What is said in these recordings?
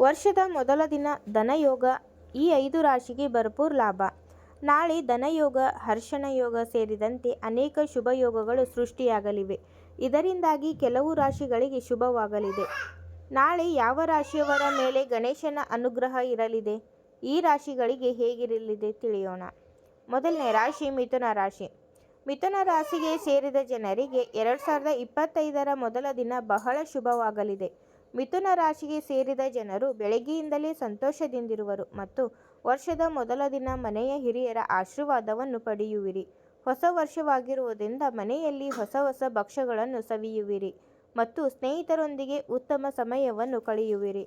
ವರ್ಷದ ಮೊದಲ ದಿನ ಧನಯೋಗ, ಈ ಐದು ರಾಶಿಗೆ ಭರ್ಪೂರ್ ಲಾಭ. ನಾಳೆ ಧನಯೋಗ, ಹರ್ಷಣ ಯೋಗ ಸೇರಿದಂತೆ ಅನೇಕ ಶುಭ ಯೋಗಗಳು ಸೃಷ್ಟಿಯಾಗಲಿವೆ. ಇದರಿಂದಾಗಿ ಕೆಲವು ರಾಶಿಗಳಿಗೆ ಶುಭವಾಗಲಿದೆ. ನಾಳೆ ಯಾವ ರಾಶಿಯವರ ಮೇಲೆ ಗಣೇಶನ ಅನುಗ್ರಹ ಇರಲಿದೆ? ಈ ರಾಶಿಗಳಿಗೆ ಹೇಗಿರಲಿದೆ ತಿಳಿಯೋಣ. ಮೊದಲನೇ ರಾಶಿ ಮಿಥುನ ರಾಶಿ. ಮಿಥುನ ರಾಶಿಗೆ ಸೇರಿದ ಜನರಿಗೆ ಎರಡು ಸಾವಿರದ ಇಪ್ಪತ್ತೈದರ ಮೊದಲ ದಿನ ಬಹಳ ಶುಭವಾಗಲಿದೆ. ಮಿಥುನ ರಾಶಿಗೆ ಸೇರಿದ ಜನರು ಬೆಳಗ್ಗೆಯಿಂದಲೇ ಸಂತೋಷದಿಂದಿರುವರು ಮತ್ತು ವರ್ಷದ ಮೊದಲ ದಿನ ಮನೆಯ ಹಿರಿಯರ ಆಶೀರ್ವಾದವನ್ನು ಪಡೆಯುವಿರಿ. ಹೊಸ ವರ್ಷವಾಗಿರುವುದರಿಂದ ಮನೆಯಲ್ಲಿ ಹೊಸ ಹೊಸ ಭಕ್ಷ್ಯಗಳನ್ನು ಸವಿಯುವಿರಿ ಮತ್ತು ಸ್ನೇಹಿತರೊಂದಿಗೆ ಉತ್ತಮ ಸಮಯವನ್ನು ಕಳೆಯುವಿರಿ.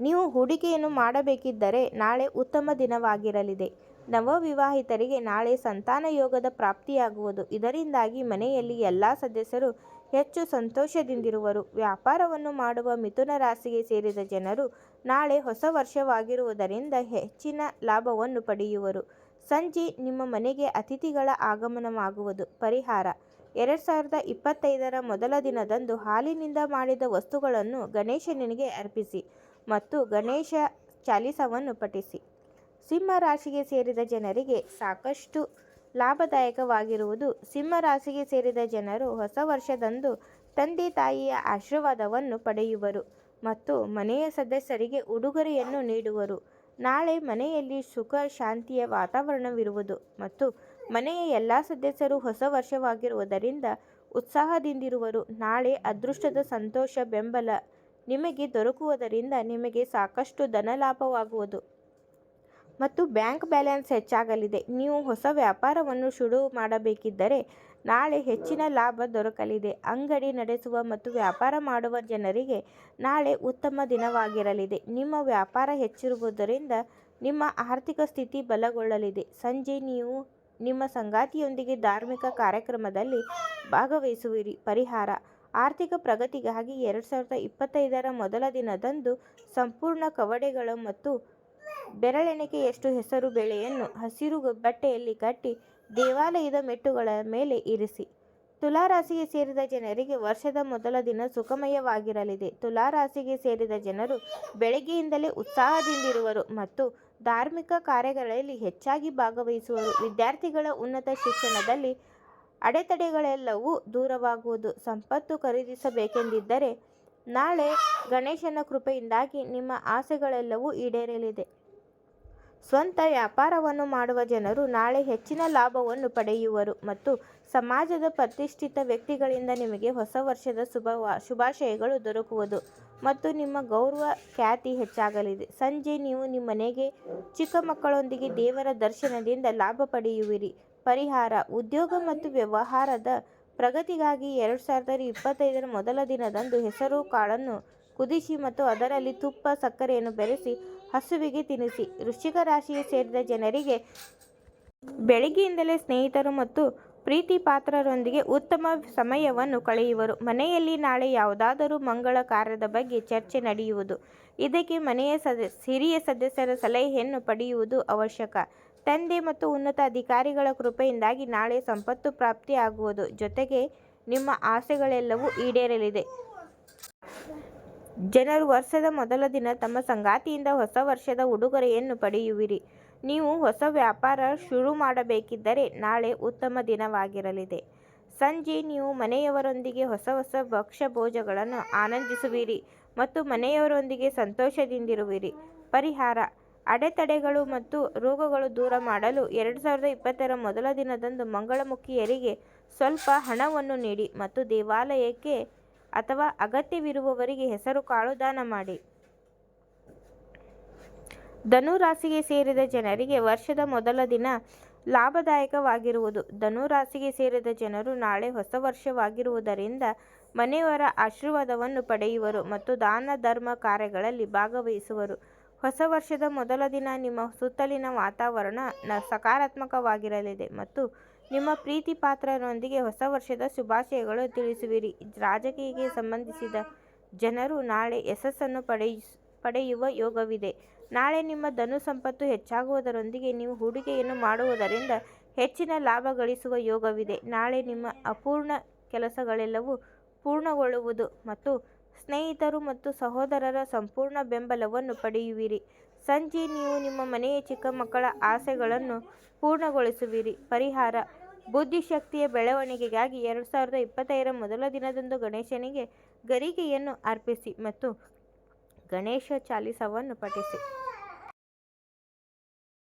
ನೀವು ಹೂಡಿಕೆಯನ್ನು ಮಾಡಬೇಕಿದ್ದರೆ ನಾಳೆ ಉತ್ತಮ ದಿನವಾಗಿರಲಿದೆ. ನವವಿವಾಹಿತರಿಗೆ ನಾಳೆ ಸಂತಾನ ಯೋಗದ ಪ್ರಾಪ್ತಿಯಾಗುವುದು. ಇದರಿಂದಾಗಿ ಮನೆಯಲ್ಲಿ ಎಲ್ಲ ಸದಸ್ಯರು ಹೆಚ್ಚು ಸಂತೋಷದಿಂದಿರುವರು. ವ್ಯಾಪಾರವನ್ನು ಮಾಡುವ ಮಿಥುನ ರಾಶಿಗೆ ಸೇರಿದ ಜನರು ನಾಳೆ ಹೊಸ ವರ್ಷವಾಗಿರುವುದರಿಂದ ಹೆಚ್ಚಿನ ಲಾಭವನ್ನು ಪಡೆಯುವರು. ಸಂಜೆ ನಿಮ್ಮ ಮನೆಗೆ ಅತಿಥಿಗಳ ಆಗಮನವಾಗುವುದು. ಪರಿಹಾರ. ಎರಡು ಸಾವಿರದ ಇಪ್ಪತ್ತೈದರ ಮೊದಲ ದಿನದಂದು ಹಾಲಿನಿಂದ ಮಾಡಿದ ವಸ್ತುಗಳನ್ನು ಗಣೇಶನಿಗೆ ಅರ್ಪಿಸಿ ಮತ್ತು ಗಣೇಶ ಚಾಲಿಸವನ್ನು ಪಠಿಸಿ. ಸಿಂಹ ರಾಶಿಗೆ ಸೇರಿದ ಜನರಿಗೆ ಸಾಕಷ್ಟು ಲಾಭದಾಯಕವಾಗಿರುವುದು. ಸಿಂಹ ರಾಶಿಗೆ ಸೇರಿದ ಜನರು ಹೊಸ ವರ್ಷದಂದು ತಂದೆ ತಾಯಿಯ ಆಶೀರ್ವಾದವನ್ನು ಪಡೆಯುವರು ಮತ್ತು ಮನೆಯ ಸದಸ್ಯರಿಗೆ ಉಡುಗೊರೆಯನ್ನು ನೀಡುವರು. ನಾಳೆ ಮನೆಯಲ್ಲಿ ಸುಖ, ಶಾಂತಿಯ ವಾತಾವರಣವಿರುವುದು ಮತ್ತು ಮನೆಯ ಎಲ್ಲ ಸದಸ್ಯರು ಹೊಸ ವರ್ಷವಾಗಿರುವುದರಿಂದ ಉತ್ಸಾಹದಿಂದಿರುವರು. ನಾಳೆ ಅದೃಷ್ಟದ ಸಂತೋಷ, ಬೆಂಬಲ ನಿಮಗೆ ದೊರಕುವುದರಿಂದ ನಿಮಗೆ ಸಾಕಷ್ಟು ಧನಲಾಭವಾಗುವುದು ಮತ್ತು ಬ್ಯಾಂಕ್ ಬ್ಯಾಲೆನ್ಸ್ ಹೆಚ್ಚಾಗಲಿದೆ. ನೀವು ಹೊಸ ವ್ಯಾಪಾರವನ್ನು ಶುರು ಮಾಡಬೇಕಿದ್ದರೆ ನಾಳೆ ಹೆಚ್ಚಿನ ಲಾಭ ದೊರಕಲಿದೆ. ಅಂಗಡಿ ನಡೆಸುವ ಮತ್ತು ವ್ಯಾಪಾರ ಮಾಡುವ ಜನರಿಗೆ ನಾಳೆ ಉತ್ತಮ ದಿನವಾಗಿರಲಿದೆ. ನಿಮ್ಮ ವ್ಯಾಪಾರ ಹೆಚ್ಚಿರುವುದರಿಂದ ನಿಮ್ಮ ಆರ್ಥಿಕ ಸ್ಥಿತಿ ಬಲಗೊಳ್ಳಲಿದೆ. ಸಂಜೆ ನೀವು ನಿಮ್ಮ ಸಂಗಾತಿಯೊಂದಿಗೆ ಧಾರ್ಮಿಕ ಕಾರ್ಯಕ್ರಮದಲ್ಲಿ ಭಾಗವಹಿಸುವಿರಿ. ಪರಿಹಾರ. ಆರ್ಥಿಕ ಪ್ರಗತಿಗಾಗಿ ಎರಡು ಸಾವಿರದ ಇಪ್ಪತ್ತೈದರ ಮೊದಲ ದಿನದಂದು ಸಂಪೂರ್ಣ ಕವಡೆಗಳು ಮತ್ತು ಬೆರಳೆಣಿಕೆಯಷ್ಟು ಹೆಸರು ಬೇಳೆಯನ್ನು ಹಸಿರು ಬಟ್ಟೆಯಲ್ಲಿ ಕಟ್ಟಿ ದೇವಾಲಯದ ಮೆಟ್ಟುಗಳ ಮೇಲೆ ಇರಿಸಿ. ತುಲಾರಾಶಿಗೆ ಸೇರಿದ ಜನರಿಗೆ ವರ್ಷದ ಮೊದಲ ದಿನ ಸುಖಮಯವಾಗಿರಲಿದೆ. ತುಲಾರಾಶಿಗೆ ಸೇರಿದ ಜನರು ಬೆಳಗ್ಗೆಯಿಂದಲೇ ಉತ್ಸಾಹದಿಂದಿರುವರು ಮತ್ತು ಧಾರ್ಮಿಕ ಕಾರ್ಯಗಳಲ್ಲಿ ಹೆಚ್ಚಾಗಿ ಭಾಗವಹಿಸುವರು. ವಿದ್ಯಾರ್ಥಿಗಳ ಉನ್ನತ ಶಿಕ್ಷಣದಲ್ಲಿ ಅಡೆತಡೆಗಳೆಲ್ಲವೂ ದೂರವಾಗುವುದು. ಸಂಪತ್ತು ಖರೀದಿಸಬೇಕೆಂದಿದ್ದರೆ ನಾಳೆ ಗಣೇಶನ ಕೃಪೆಯಿಂದಾಗಿ ನಿಮ್ಮ ಆಸೆಗಳೆಲ್ಲವೂ ಈಡೇರಲಿದೆ. ಸ್ವಂತ ವ್ಯಾಪಾರವನ್ನು ಮಾಡುವ ಜನರು ನಾಳೆ ಹೆಚ್ಚಿನ ಲಾಭವನ್ನು ಪಡೆಯುವರು ಮತ್ತು ಸಮಾಜದ ಪ್ರತಿಷ್ಠಿತ ವ್ಯಕ್ತಿಗಳಿಂದ ನಿಮಗೆ ಹೊಸ ವರ್ಷದ ಶುಭ ಶುಭಾಶಯಗಳು ದೊರಕುವುದು ಮತ್ತು ನಿಮ್ಮ ಗೌರವ ಖ್ಯಾತಿ ಹೆಚ್ಚಾಗಲಿದೆ. ಸಂಜೆ ನೀವು ನಿಮ್ಮ ಮನೆಗೆ ಚಿಕ್ಕ ಮಕ್ಕಳೊಂದಿಗೆ ದೇವರ ದರ್ಶನದಿಂದ ಲಾಭ ಪಡೆಯುವಿರಿ. ಪರಿಹಾರ, ಉದ್ಯೋಗ ಮತ್ತು ವ್ಯವಹಾರದ ಪ್ರಗತಿಗಾಗಿ ಎರಡು ಸಾವಿರದ ಇಪ್ಪತ್ತೈದರ ಮೊದಲ ದಿನದಂದು ಹೆಸರು ಕಾಳನ್ನು ಕುದಿಸಿ ಮತ್ತು ಅದರಲ್ಲಿ ತುಪ್ಪ, ಸಕ್ಕರೆಯನ್ನು ಬೆರೆಸಿ ಹಸುವಿಗೆ ತಿನ್ನಿಸಿ ವೃಶ್ಚಿಕ ರಾಶಿಗೆ ಸೇರಿದ ಜನರಿಗೆ ಬೆಳಿಗ್ಗೆಯಿಂದಲೇ ಸ್ನೇಹಿತರು ಮತ್ತು ಪ್ರೀತಿ ಪಾತ್ರರೊಂದಿಗೆ ಉತ್ತಮ ಸಮಯವನ್ನು ಕಳೆಯುವರು. ಮನೆಯಲ್ಲಿ ನಾಳೆ ಯಾವುದಾದರೂ ಮಂಗಳ ಕಾರ್ಯದ ಬಗ್ಗೆ ಚರ್ಚೆ ನಡೆಯುವುದು. ಇದಕ್ಕೆ ಮನೆಯ ಸದ, ಹಿರಿಯ ಸದಸ್ಯರ ಸಲಹೆಯನ್ನು ಪಡೆಯುವುದು ಅವಶ್ಯಕ. ತಂದೆ ಮತ್ತು ಉನ್ನತ ಅಧಿಕಾರಿಗಳ ಕೃಪೆಯಿಂದಾಗಿ ನಾಳೆ ಸಂಪತ್ತು ಪ್ರಾಪ್ತಿಯಾಗುವುದು. ಜೊತೆಗೆ ನಿಮ್ಮ ಆಸೆಗಳೆಲ್ಲವೂ ಈಡೇರಲಿದೆ. ಜನರು ವರ್ಷದ ಮೊದಲ ದಿನ ತಮ್ಮ ಸಂಗಾತಿಯಿಂದ ಹೊಸ ವರ್ಷದ ಉಡುಗೊರೆಯನ್ನು ಪಡೆಯುವಿರಿ. ನೀವು ಹೊಸ ವ್ಯಾಪಾರ ಶುರು ಮಾಡಬೇಕಿದ್ದರೆ ನಾಳೆ ಉತ್ತಮ ದಿನವಾಗಿರಲಿದೆ. ಸಂಜೆ ನೀವು ಮನೆಯವರೊಂದಿಗೆ ಹೊಸ ಹೊಸ ಭಕ್ಷ್ಯ ಭೋಜಗಳನ್ನು ಆನಂದಿಸುವಿರಿ ಮತ್ತು ಮನೆಯವರೊಂದಿಗೆ ಸಂತೋಷದಿಂದಿರುವಿರಿ. ಪರಿಹಾರ, ಅಡೆತಡೆಗಳು ಮತ್ತು ರೋಗಗಳು ದೂರ ಮಾಡಲು ಎರಡು ಸಾವಿರದ ಇಪ್ಪತ್ತರ ಮೊದಲ ದಿನದಂದು ಮಂಗಳಮುಖಿಯರಿಗೆ ಸ್ವಲ್ಪ ಹಣವನ್ನು ನೀಡಿ ಮತ್ತು ದೇವಾಲಯಕ್ಕೆ ಅಥವಾ ಅಗತ್ಯವಿರುವವರಿಗೆ ಹೆಸರು ಕಾಳು ದಾನ ಮಾಡಿ. ಧನು ರಾಶಿಗೆ ಸೇರಿದ ಜನರಿಗೆ ವರ್ಷದ ಮೊದಲ ದಿನ ಲಾಭದಾಯಕವಾಗಿರುವುದು. ಧನು ರಾಶಿಗೆ ಸೇರಿದ ಜನರು ನಾಳೆ ಹೊಸ ವರ್ಷವಾಗಿರುವುದರಿಂದ ಮನೆಯವರ ಆಶೀರ್ವಾದವನ್ನು ಪಡೆಯುವರು ಮತ್ತು ದಾನ, ಧರ್ಮ ಕಾರ್ಯಗಳಲ್ಲಿ ಭಾಗವಹಿಸುವರು. ಹೊಸ ವರ್ಷದ ಮೊದಲ ದಿನ ನಿಮ್ಮ ಸುತ್ತಲಿನ ವಾತಾವರಣ ಸಕಾರಾತ್ಮಕವಾಗಿರಲಿದೆ ಮತ್ತು ನಿಮ್ಮ ಪ್ರೀತಿ ಪಾತ್ರರೊಂದಿಗೆ ಹೊಸ ವರ್ಷದ ಶುಭಾಶಯಗಳು ತಿಳಿಸುವಿರಿ ರಾಜಕೀಯಕ್ಕೆ ಸಂಬಂಧಿಸಿದ ಜನರು ನಾಳೆ ಯಶಸ್ಸನ್ನು ಪಡೆಯ, ಪಡೆಯುವ ಯೋಗವಿದೆ ನಾಳೆ ನಿಮ್ಮ ಧನು ಸಂಪತ್ತು ಹೆಚ್ಚಾಗುವುದರೊಂದಿಗೆ ನೀವು ಹೂಡಿಕೆಯನ್ನು ಮಾಡುವುದರಿಂದ ಹೆಚ್ಚಿನ ಲಾಭ ಗಳಿಸುವ ಯೋಗವಿದೆ ನಾಳೆ ನಿಮ್ಮ ಅಪೂರ್ಣ ಕೆಲಸಗಳೆಲ್ಲವೂ ಪೂರ್ಣಗೊಳ್ಳುವುದು ಮತ್ತು ಸ್ನೇಹಿತರು ಮತ್ತು ಸಹೋದರರ ಸಂಪೂರ್ಣ ಬೆಂಬಲವನ್ನು ಪಡೆಯುವಿರಿ. ಸಂಜೆ ನೀವು ನಿಮ್ಮ ಮನೆಯ ಚಿಕ್ಕ ಮಕ್ಕಳ ಆಸೆಗಳನ್ನು ಪೂರ್ಣಗೊಳಿಸುವಿರಿ. ಪರಿಹಾರ ಬುದ್ಧಿಶಕ್ತಿಯ ಬೆಳವಣಿಗೆಗಾಗಿ ಎರಡು ಸಾವಿರದ ಇಪ್ಪತ್ತೈದರ ಮೊದಲ ದಿನದಂದು ಗಣೇಶನಿಗೆ ಗರಿಗೆಯನ್ನು ಅರ್ಪಿಸಿ ಮತ್ತು ಗಣೇಶ ಚಾಲಿಸವನ್ನು ಪಠಿಸಿ.